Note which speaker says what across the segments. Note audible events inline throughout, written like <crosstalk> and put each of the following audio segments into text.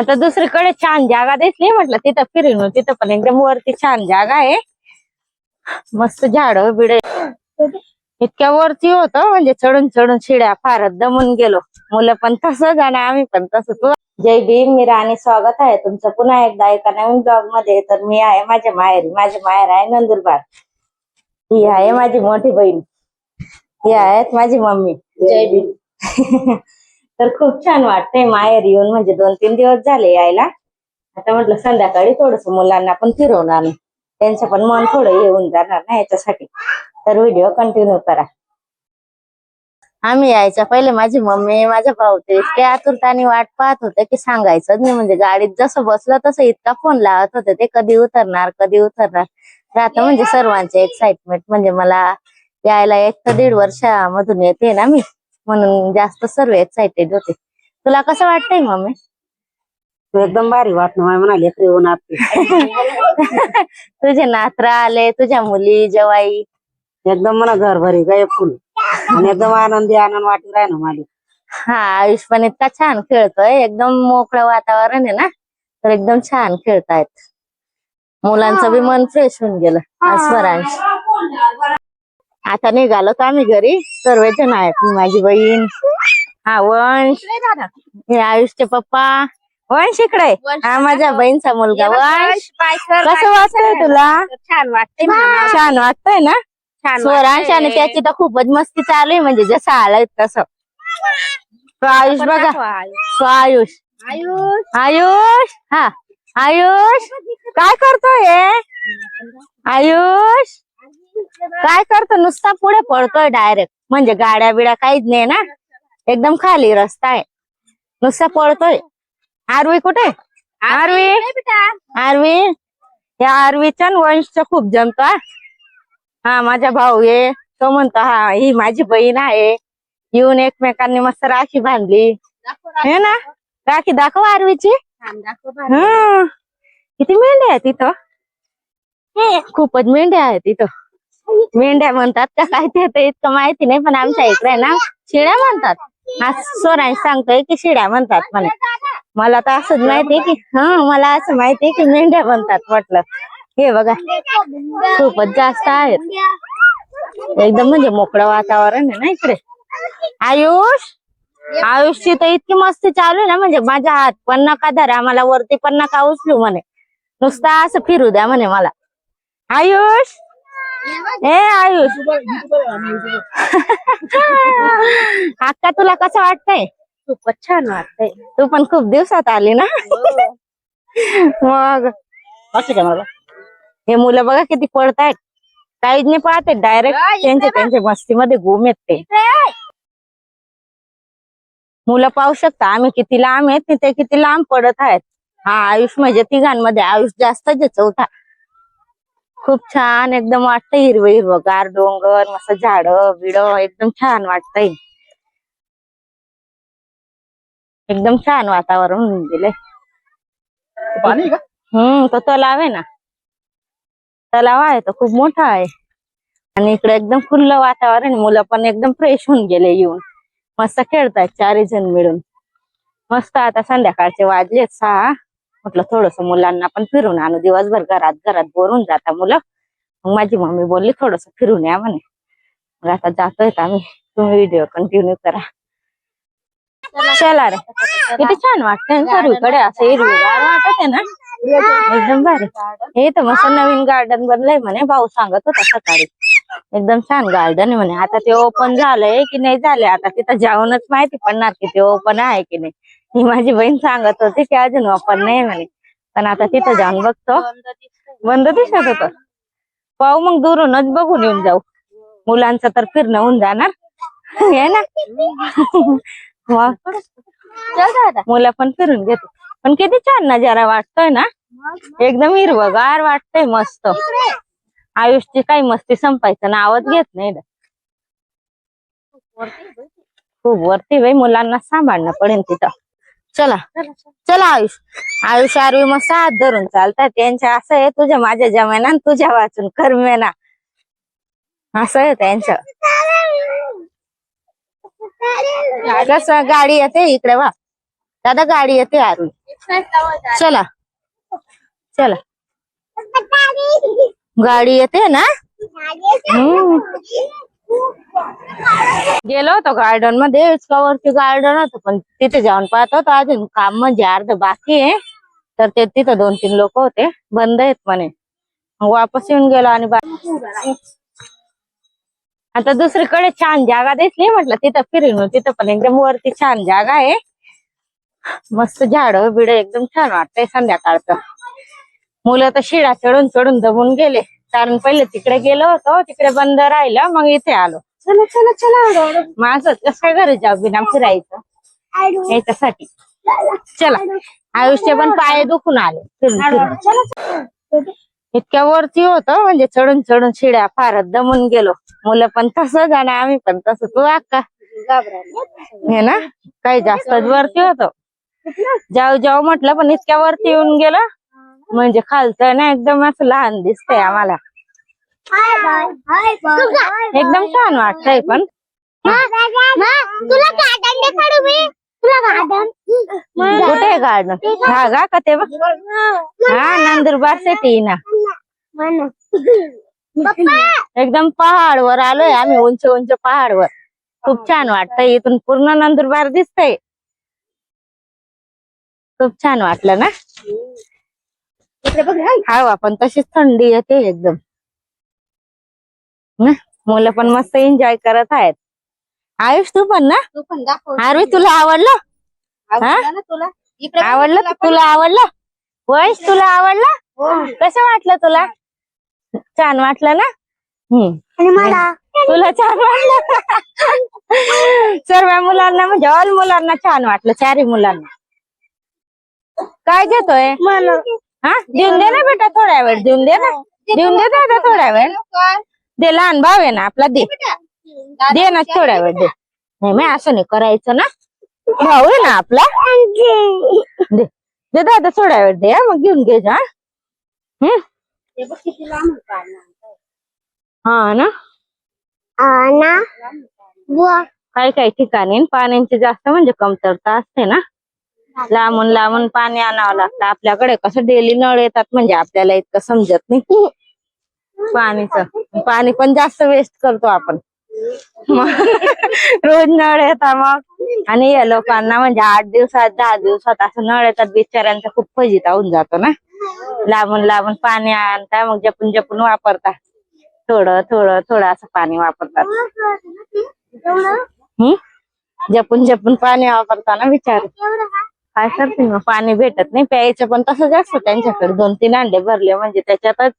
Speaker 1: आता दुसरीकडे छान जागा दिसली म्हटलं तिथं फिरून तिथं पण एकदम वरती छान जागा आहे. मस्त झाड बिड. इतक्या वरती होत म्हणजे चढून चढून शिड्या फारच दमून गेलो. मुलं पण तसंच आणि आम्ही पण तसंच. जय भीम मी राणी स्वागत आहे तुमचं. पुन्हा एकदा एका नवीन ब्लॉगमध्ये तर मी आहे माझ्या माहेरी. माझे माहेर आहे नंदुरबार. ही आहे माझी मोठी बहीण. ही आहेत माझी मम्मी. जय भीम. <laughs> तर खूप छान वाटतंय माहेर येऊन. म्हणजे दोन तीन दिवस झाले यायला. आता म्हटलं संध्याकाळी थोडस मुलांना पण फिरवून आणू त्यांचं पण मन थोडं येऊन जाणार ना याच्यासाठी. तर व्हिडिओ कंटिन्यू करा. आम्ही यायच्या पहिले माझी मम्मी माझा भाऊ ते इतके आतुरताने वाट पाहत होते की सांगायचं नाही. म्हणजे गाडीत जसं बसलं तसं इतका फोन लावत होते. ते कधी उतरणार कधी उतरणार. तर आता म्हणजे सर्वांचे एक्साइटमेंट म्हणजे मला यायला एक तर दीड वर्षामधून येते ना मी. म्हणून जास्त सर्व एक्साइटेड होते. तुला कसं वाटतंय मम्मी?
Speaker 2: तू एकदम भारी वाटणं माय म्हणाले येऊन
Speaker 1: तुझे नात्रा आले तुझ्या मुली जवाई.
Speaker 2: एकदम म्हणा घर भरी गाय फुल. आणि एकदम आनंदी आनंद वाटून राहिना मला
Speaker 1: हा आयुष पण इतका छान खेळतोय. एकदम मोकळं वातावरण आहे ना तर एकदम छान खेळतायत. मुलांचं बी मन फ्रेश होऊन गेलं. स्वरांश आता निघालो तर आम्ही घरी? सर्वजण आहेत. माझी बहीण हा वंश हे आयुषचे पप्पा. वंश इकडे हा माझ्या बहीणचा मुलगा. वंश कसं वाटतंय तुला?
Speaker 3: छान वाटते
Speaker 1: छान वाटतंय ना? स्वरांश आणि त्याची तर खूपच मस्ती चालू आहे म्हणजे जसं आलाय तसं. तो आयुष बघा. तो आयुष.
Speaker 3: आयुष.
Speaker 1: आयुष हा. आयुष काय करतोय? आयुष काय करतो? नुसता पुढे पळतोय डायरेक्ट म्हणजे गाड्या बिड्या काहीच नाही ना. एकदम खाली रस्ता आहे. नुसता पळतोय. आरवी कुठे? आरवी? आरवी या आरवीच्या वंशच्या खूप जमतो हा. माझा भाऊ आहे. तो म्हणतो हा ही माझी बहीण आहे. येऊन एकमेकांनी मस्त राखी बांधली. हे ना? राखी दाखव आरवीची. हं. किती मेंढ्या आहेत तिथं खूपच मेंढ्या आहेत तिथं मेंढ्या म्हणतात का काय ते इतकं माहिती नाही पण आमच्या इकडे आहे ना शिड्या म्हणतात. आज सोरांश सांगतोय की शिड्या म्हणतात म्हणे. मला तर असंच माहितीये की हा मला असं माहितीये की मेंढ्या म्हणतात म्हटलं. हे बघा खूपच जास्त आहेत. एकदम म्हणजे मोकळं वातावरण आहे ना इकडे. आयुष आयुषची तर इतकी मस्ती चालू आहे ना म्हणजे माझ्या हात पण नका धरा मला वरती पण नका उचलू म्हणे. नुसता असं फिरू द्या म्हणे मला. आयुष! ए आयुष <laughs> अक्का तुला कसं वाटतंय?
Speaker 3: खूपच छान वाटतंय.
Speaker 1: तू पण खूप दिवसात आली ना? मग?
Speaker 2: असं का मला?
Speaker 1: हे मुलं बघा किती पडतायत काहीच नाही पाहते डायरेक्ट त्यांचे त्यांच्या मस्तीमध्ये येत. ते मुलं पाहू शकता आम्ही किती लांब आहेत ते किती लांब पडत आहेत. हा आयुष म्हणजे तिघांमध्ये आयुष जास्तच आहे चौथा. खूप छान एकदम वाटतं हिरवं हिरवं गार डोंगर मस्त झाड बिड एकदम छान वाटतंय. एकदम छान वातावरण होऊन गेलंय.
Speaker 2: पाणी का?
Speaker 1: हम्म तो तलाव आहे ना. तलाव आहे तो खूप मोठा आहे. आणि इकडे एकदम खुल्लं वातावरण. मुलं पण एकदम फ्रेश होऊन गेले येऊन. मस्त खेळतायत चारही जण मिळून. मस्त आता संध्याकाळचे वाजलेत सहा. म्हटलं थोडस मुलांना पण फिरून आणू. दिवसभर घरात घरात बोरून जाता मुलं. मग माझी मम्मी बोलली थोडस फिरून या म्हणे. मग आता जातोय आम्ही. तुम्ही व्हिडिओ कंटिन्यू करा. चला. रे. किती छान वाटतंय सर्वीकडे असं हिरवीगार वाटत आहे ना? एकदम भारी. हे तर मस्त नवीन गार्डन बनलंय म्हणे. भाऊ सांगत होता सकाळी. एकदम छान गार्डन आहे म्हणे. आता ते ओपन झालंय की नाही झालंय? आता तिथं जाऊनच माहिती पडणार की ते ओपन आहे की नाही. माझी बहीण सांगत होती की अजून ओपन नाही म्हणे. पण आता तिथं जाऊन बघतो. बंद दिसत होत. पाहू मग दुरूनच बघून येऊन जाऊ. मुलांचं तर फिरणं होऊन जाणार. हे ना? मग मुलं पण फिरून घेतो पण किती छान नजारा वाटतोय ना? एकदम हिरवगार वाटतंय मस्त. आयुषची काही मस्ती संपायचं नावच घेत नाही. खूप वरती बाई. मुलांना सांभाळणं पडेल तिथं. चला. चला आयुष. आयुष आरवी मस्त हात धरून चालतात. त्यांच्या असं आहे तुझ्या माझ्या जमेना तुझ्या वाचून. करमेना. असं आहे त्यांचं. कसं गाडी येते इकडे वा. दादा गाडी येते अरुण चला. चला. गाडी येते ना? हम्म. गेलो होतो गार्डनमध्ये वरती गार्डन होतं पण तिथे जाऊन पाहत होतो अजून काम म्हणजे अर्ध बाकी आहे. तर ते तिथं दोन तीन लोक होते बंद आहेत म्हणे. वापस येऊन गेलो आणि आता दुसरीकडे छान जागा दिसली म्हटलं तिथं फिरून तिथं पण एकदम वरती छान जागा आहे. मस्त झाड बिड एकदम छान वाटतंय संध्याकाळचं. मुलं तर शिडा चढून चढून दबून गेले. कारण पहिले तिकडे गेलो होतो तिकडे बंद राहिलं मग इथे आलो.
Speaker 3: चला चला चला
Speaker 1: माझं कसं काय घरी जाऊ बिना फिरायचं याच्यासाठी. चला आयुष्य पण पाय दुखून आले. इतक्या वरती होतं म्हणजे चढून चढून शिड्या फारच दमून गेलो. मुलं पण तसंच आणि आम्ही पण तसं तू अक्का हे ना काही जास्तच वरती होतो. जाऊ जाऊ म्हटलं पण इतक्या वरती येऊन गेलं. म्हणजे खालचं ना एकदम असं लहान दिसतंय आम्हाला. एकदम छान वाटतंय पण. कुठे गार्डन हा का का ते बघ? हा नंदुरबार सिटी ना. एकदम पहाडवर आलोय आम्ही उंच उंच पहाडवर. खूप छान वाटतंय इथून. पूर्ण नंदुरबार दिसतंय. खूप छान वाटलं ना? पण तशीच थंडी येते एकदम. ना मुलं पण मस्त एन्जॉय करत आहेत. आयुष तू पण ना?
Speaker 3: तू पण दाखव.
Speaker 1: आरवी तुला आवडलं?
Speaker 3: आवडलं ना तुला?
Speaker 1: आवडलं
Speaker 3: तुला
Speaker 1: आवडलं? वंश तुला आवडलं?
Speaker 3: हो.
Speaker 1: कसं वाटलं तुला? छान वाटलं ना? हम्म. तुला छान वाटलं? सर्व मुलांना म्हणजे ऑल मुलांना छान वाटलं चारही मुलांना. काय घेतोय? हा? देऊन दे ना बेटा थोड्या वेळ देऊन दे ना. देऊन दे दादा थोड्या वेळ. दे लहान भाव आहे ना आपला दे. दे ना थोड्या वेळ दे. नाही मी असं नाही करायचं ना. भाऊ आहे ना आपला. दे. दे दादा थोड्या वेळ दे हा, मग घेऊन घे जा.
Speaker 3: हे.
Speaker 1: हा ना. काही काही ठिकाणी पाण्याची जास्त म्हणजे कमतरता असते ना. लांबून लांबून पाणी आणावं लागतं. आपल्याकडे कसं डेली नळ येतात म्हणजे आपल्याला इतकं समजत नाही. पाणीच. पाणी पण जास्त वेस्ट करतो आपण. मग रोज नळ येतात मग. आणि या लोकांना म्हणजे आठ दिवसात दहा दिवसात असं नळ येतात बिचाऱ्यांचा खूप फजिता होऊन जातो ना. लांबून लांबून पाणी आणता मग जपून जपून वापरता. थोडं थोडं थोडं असं पाणी वापरतात. हम्म? जपून जपून पाणी वापरताना विचार. काय करते मग? पाणी भेटत नाही. प्यायचं पण तसंच असतं त्यांच्याकडे. दोन तीन अंडे भरले म्हणजे त्याच्यातच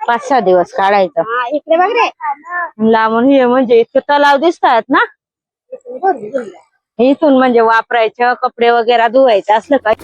Speaker 1: पाच सहा दिवस काढायचं.
Speaker 3: इकडे बघ रे.
Speaker 1: लांबून हे म्हणजे इतके तलाव दिसतात ना? इथून म्हणजे वापरायचं कपडे वगैरे धुवायचं असलं काय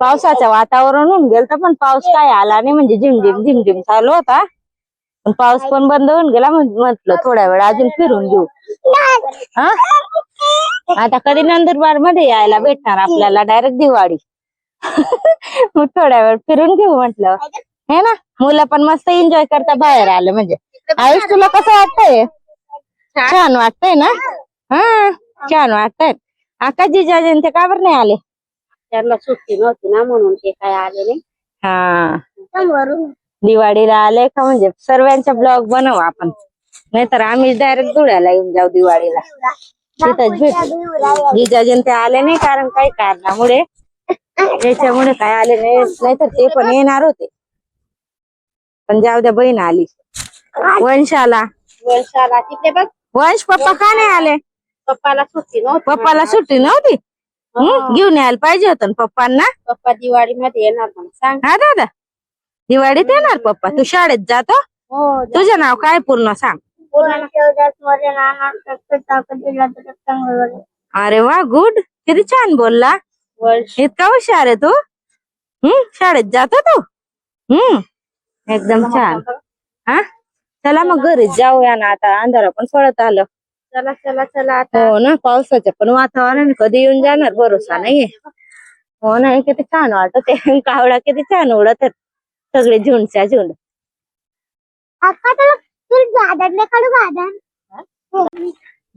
Speaker 1: पावसाचं वातावरण होऊन गेलं पण पाऊस काय आला नाही. म्हणजे झिमझिम झिमझिम चालू होता. पण पाऊस पण बंद होऊन गेला म्हटलं थोड्या वेळ अजून फिरून घेऊ. हा? आता कधी नंदुरबारमध्ये यायला भेटणार आपल्याला डायरेक्ट दिवाळी. <laughs> मग थोड्या वेळ फिरून घेऊ म्हटलं. हे ना मुलं पण मस्त एन्जॉय करता बाहेर आले म्हणजे. आयुष तुला कसं वाटतंय? छान वाटतंय ना? हा छान वाटतंय. आका जिजाजी ते का बरं नाही आले?
Speaker 2: त्यांना सुट्टी नव्हती ना म्हणून ते काय आले नाही.
Speaker 1: हा. दिवाळीला आले का म्हणजे सर्वांचा ब्लॉग बनवू आपण. नाहीतर आम्ही डायरेक्ट धुळ्याला येऊन जाऊ दिवाळीला. तिथंच भेटू जिजाजीन ते आले नाही कारण काही कारणामुळे. त्याच्यामुळे काय आले नाही. नाहीतर ते पण येणार होते. पण जाऊ द्या बहीण आली. वंश आला
Speaker 3: वर्षाला तिकडे बघ.
Speaker 1: वंश पप्पा का नाही आले?
Speaker 3: पप्पाला सुट्टी नव्हती.
Speaker 1: पप्पाला सुट्टी नव्हती? घेऊन यायला पाहिजे होतं पप्पांना?
Speaker 3: पप्पा दिवाळी मध्ये येणार सांग.
Speaker 1: हा दादा. दिवाळीत येणार पप्पा? तू शाळेत जातो?
Speaker 3: हो
Speaker 1: तुझं नाव काय पूर्ण सांग. अरे वा गुड. किती छान बोलला. इतका हुशार आहे तू. हम्म शाळेत जातो तू? हम्म एकदम छान. हा? चला मग घरी जाऊया ना आता. अंधारा पण पडत आलं.
Speaker 3: चला चला चला आता.
Speaker 1: हो ना पावसाचं पण वातावरण कधी येऊन जाणार भरोसा नाहीये. हो ना हे किती छान वाटत <laughs> कावळा किती छान उडत सगळे झुंडच्या झुंड.
Speaker 3: गार्डन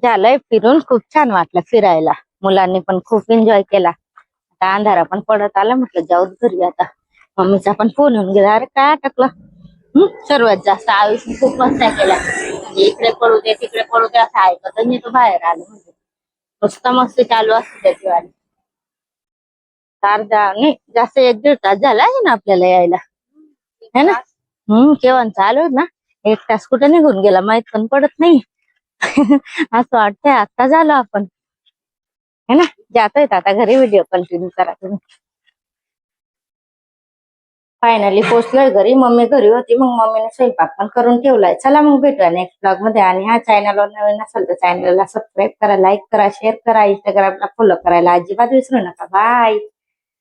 Speaker 1: झालंय फिरून खूप छान वाटलं फिरायला. मुलांनी पण खूप एन्जॉय केला. आता अंधारा पण पडत आला म्हटलं जाऊ घरी आता. मम्मीचा पण फोन येऊन गेला. अरे काय अटकलं हम्म, सर्वात जास्त आयुष्य खूप मस्त्या केल्या म्हणजे इकडे पडू दे तिकडे पडू दे असं ऐकत मी तो बाहेर आलो म्हणजे. मस्त मस्त चालू असते त्याची वाली अर्धा नाही जास्त एक दीड तास झाला आहे ना आपल्याला यायला. है ना? हम्म केव्हा चालू आहे ना. एक तास कुठे निघून गेला माहीत पण पडत नाही. <laughs> असं वाटतंय आता झालो आपण. है ना? जातोय आता घरी व्हिडिओ कंटिन्यू करा तुम्ही. फायनली पोचलोय घरी. मम्मी घरी होती. मग मम्मीने स्वयंपाक पण करून ठेवलाय. चला मग भेटूया नेक्स्ट ब्लॉगमध्ये. आणि हा चॅनलवर नवीन असेल तर चॅनलला सबस्क्राईब करा लाईक करा शेअर करा इंस्टाग्रामला फॉलो करायला अजिबात विसरू नका. बाय